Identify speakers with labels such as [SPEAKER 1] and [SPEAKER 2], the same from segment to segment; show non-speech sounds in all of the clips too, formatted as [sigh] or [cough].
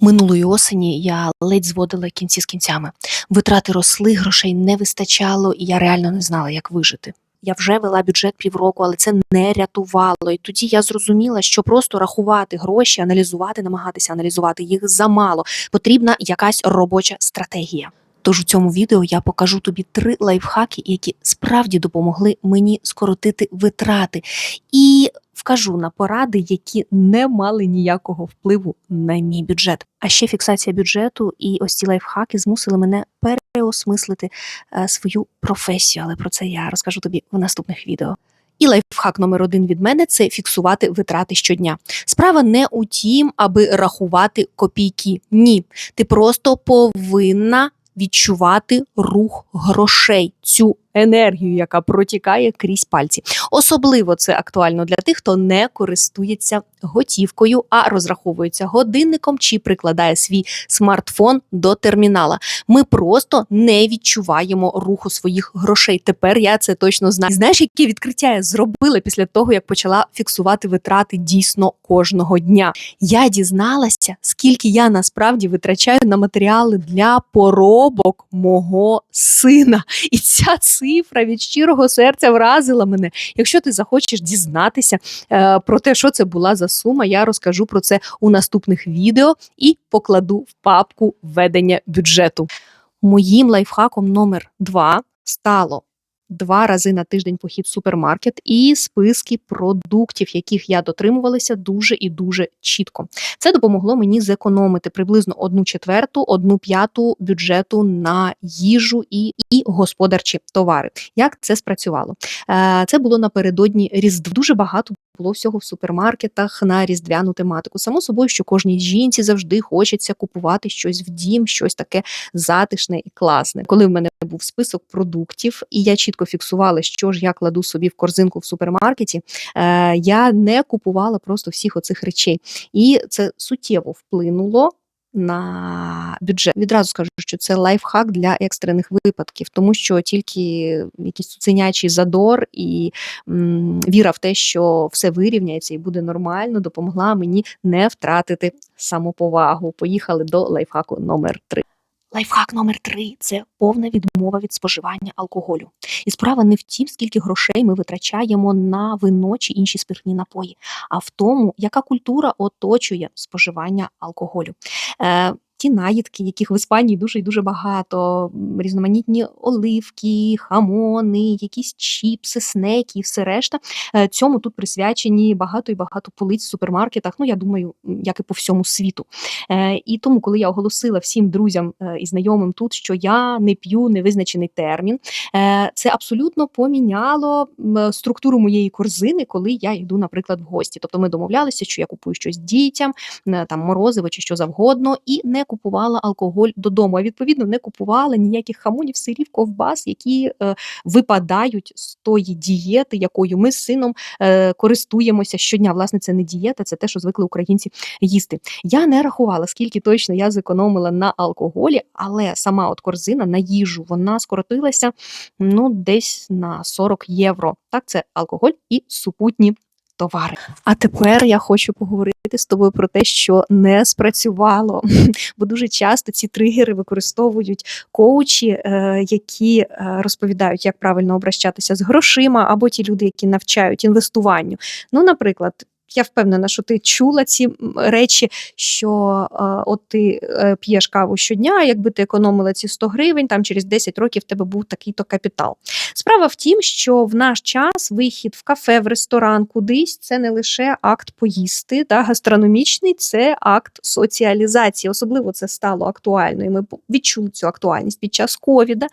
[SPEAKER 1] Минулої осені я ледь зводила кінці з кінцями. Витрати росли, грошей не вистачало, і я реально не знала, як вижити. Я вже вела бюджет півроку, але це не рятувало. І тоді я зрозуміла, що просто рахувати гроші, аналізувати, намагатися аналізувати їх замало. Потрібна якась робоча стратегія. Тож у цьому відео я покажу тобі три лайфхаки, які справді допомогли мені скоротити витрати, і вкажу на поради, які не мали ніякого впливу на мій бюджет. А ще фіксація бюджету і ось ці лайфхаки змусили мене переосмислити е, свою професію. Але про це я розкажу тобі в наступних відео. І лайфхак номер один від мене це фіксувати витрати щодня. Справа не у тім, аби рахувати копійки. Ні, ти просто повинна відчувати рух грошей, цю енергію, яка протікає крізь пальці. Особливо це актуально для тих, хто не користується готівкою, а розраховується годинником чи прикладає свій смартфон до термінала. Ми просто не відчуваємо руху своїх грошей. Тепер я це точно знаю. Знаєш, яке відкриття я зробила після того, як почала фіксувати витрати дійсно кожного дня. Я дізналася, скільки я насправді витрачаю на матеріали для поробок мого сина. І ця цифра від щирого серця вразила мене. Якщо ти захочеш дізнатися е, про те, що це була за сума, я розкажу про це у наступних відео і покладу в папку ведення бюджету. Моїм лайфхаком номер два стало. Два рази на тиждень похід в супермаркет і списки продуктів, яких я дотримувалася дуже і дуже чітко. Це допомогло мені зекономити приблизно одну четверту, одну п'яту бюджету на їжу і, і господарчі товари. Як це спрацювало? Е, Це було напередодні різдв. Дуже багато було всього в супермаркетах на різдвяну тематику. Само собою, що кожній жінці завжди хочеться купувати щось в дім, щось таке затишне і класне. Коли в мене був список продуктів, і я чітко фіксувала, що ж я кладу собі в корзинку в супермаркеті, е, я не купувала просто всіх оцих речей. І це суттєво вплинуло. На бюджет відразу скажу, що це лайфхак для екстрених випадків, тому що тільки якийсь цуценячий задор і м, віра в те, що все вирівняється і буде нормально, допомогла мені не втратити самоповагу. Поїхали до лайфхаку номер 3 Лайфхак номер три це повна відмова від споживання алкоголю. І справа не в тім, скільки грошей ми витрачаємо на вино чи інші спиртні напої, а в тому, яка культура оточує споживання алкоголю. uh, Ті наїдки, яких в Іспанії дуже і дуже багато, різноманітні оливки, хамони, якісь чіпси, снеки і все решта. е, Цьому тут присвячені багато і багато полиць в супермаркетах. Ну я думаю, як і по всьому світу. Е, І тому, коли я оголосила всім друзям е, і знайомим тут, що я не п'ю невизначений термін, це абсолютно поміняло структуру моєї корзини, коли я йду, наприклад, в гості. Тобто ми домовлялися, що я купую щось дітям, там морозиво чи що завгодно, і не купувала алкоголь додому. А відповідно не купувала ніяких хамонів, сирів, ковбас, які е, випадають з тої дієти, якою ми з сином е, користуємося щодня. Власне, це не дієта, це те, що звикли українці їсти. Я не рахувала, скільки точно я зекономила на алкоголі, але сама от корзина на їжу вона скоротилася ну десь на 40 євро. Так, це алкоголь і супутні. Товари. А тепер я хочу поговорити з тобою про те, що не спрацювало. [laughs] Бо дуже часто ці тригери використовують коучі, е, які е, розповідають, як правильно обращатися з грошима, або ті люди, які навчають інвестуванню. Ну, наприклад. Я впевнена, що ти чула ці речі, що е, от ти е, п'єш каву щодня, якби ти економила ці 100 гривень, там через 10 років в тебе був такий-то капітал. Справа в тім, що в наш час вихід в кафе, в ресторан, кудись це не лише акт поїсти, та гастрономічний це акт соціалізації. Особливо це стало актуально, і ми відчули цю актуальність під час ковіда.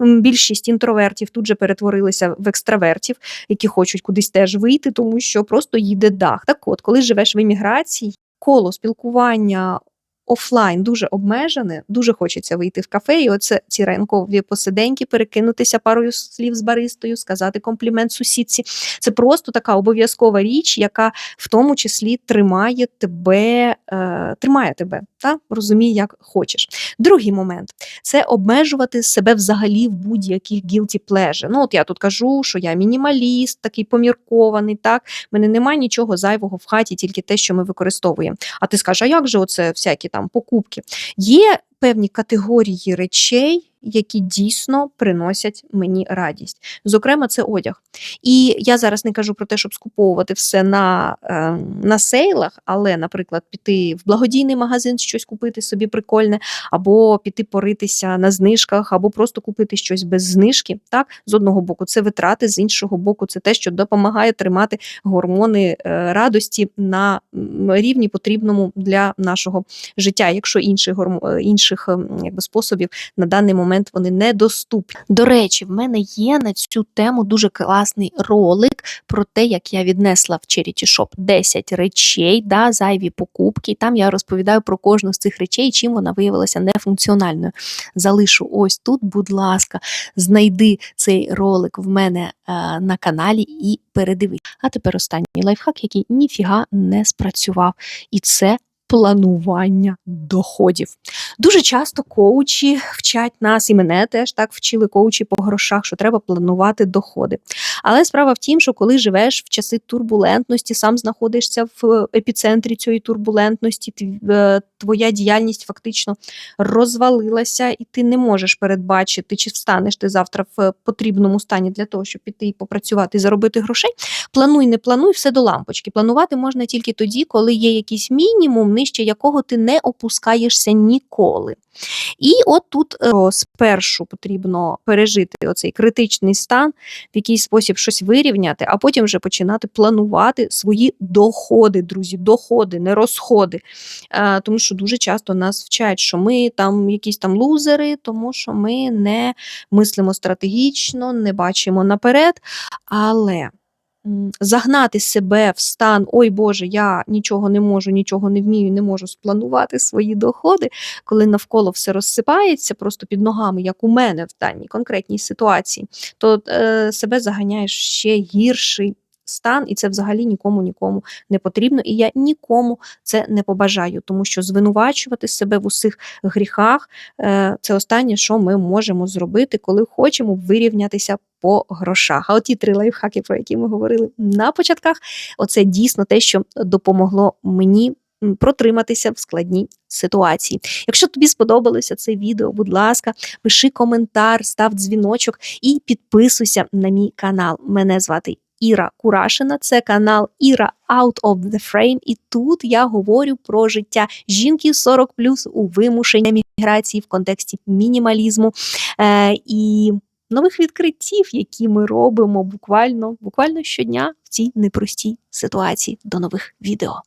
[SPEAKER 1] Більшість інтровертів тут же перетворилися в екстравертів, які хочуть кудись теж вийти, тому що просто їде дах. Так от, коли живеш в еміграції, коло спілкування офлайн дуже обмежене, дуже хочеться вийти в кафе, і оце ці ранкові посиденьки, перекинутися парою слів з баристою, сказати комплімент сусідці. Це просто така обов'язкова річ, яка в тому числі тримає тебе, е, тримає тебе, та розумій, як хочеш. Другий момент це обмежувати себе взагалі в будь-яких guilty pleasure. Ну, от я тут кажу, що я мінімаліст, такий поміркований, так, мене немає нічого зайвого в хаті, тільки те, що ми використовуємо. А ти скажеш, а як же оце всякі там
[SPEAKER 2] покупки. Є певні категорії речей, які дійсно приносять мені радість. Зокрема, це одяг. І я зараз не кажу про те, щоб скуповувати все на, е, на сейлах, але, наприклад, піти в благодійний магазин, щось купити собі прикольне, або піти поритися на знижках, або просто купити щось без знижки. Так, з одного боку, це витрати, з іншого боку, це те, що допомагає тримати гормони е, радості на рівні потрібному для нашого життя, якщо інших гормон інших ем, якби способів на даний момент вони недоступні.
[SPEAKER 1] До речі, в мене є на цю тему дуже класний ролик про те, як я віднесла в Charity Shop 10 речей, да, зайві покупки. Там я розповідаю про кожну з цих речей, чим вона виявилася нефункціональною. Залишу ось тут, будь ласка, знайди цей ролик в мене е, на каналі і передивись. А тепер останній лайфхак, який ніфіга не спрацював. І це планування доходів. Дуже часто коучі вчать нас, і мене теж так вчили коучі по грошах, що треба планувати доходи. Але справа в тім, що коли живеш в часи турбулентності, сам знаходишся в епіцентрі цієї турбулентності, е, твоя діяльність фактично розвалилася, і ти не можеш передбачити, чи встанеш ти завтра в потрібному стані для того, щоб піти і попрацювати і заробити грошей. Плануй, не плануй, все до лампочки. Планувати можна тільки тоді, коли є якийсь мінімум, нижче якого ти не опускаєшся ніколи. І от тут е, спершу потрібно пережити оцей критичний стан, в якийсь спосіб щось вирівняти, а потім вже починати планувати свої доходи, друзі, доходи, не розходи. А, Тому що дуже часто нас вчать, що ми там якісь там лузери, тому що ми не мислимо стратегічно, не бачимо наперед. Але загнати себе в стан, ой Боже, я нічого не можу, нічого не вмію, не можу спланувати свої доходи, коли навколо все розсипається просто під ногами, як у мене в даній конкретній ситуації, то е, себе заганяєш ще гірший стан, і це взагалі нікому нікому не потрібно. І я нікому це не побажаю, тому що звинувачувати себе в усіх гріхах е, це останнє, що ми можемо зробити, коли хочемо вирівнятися по грошах. А от ті три лайфхаки, про які ми говорили на початках, оце дійсно те, що допомогло мені протриматися в складній ситуації. Якщо тобі сподобалося це відео, будь ласка, пиши коментар, став дзвіночок і підписуйся на мій канал. Мене звати Іра Курашина, це канал Іра Out of the Frame, і тут я говорю про життя жінки 40 у вимушенні міграції в контексті мінімалізму е, і нових відкриттів, які ми робимо буквально, буквально щодня в цій непростій ситуації. До нових відео.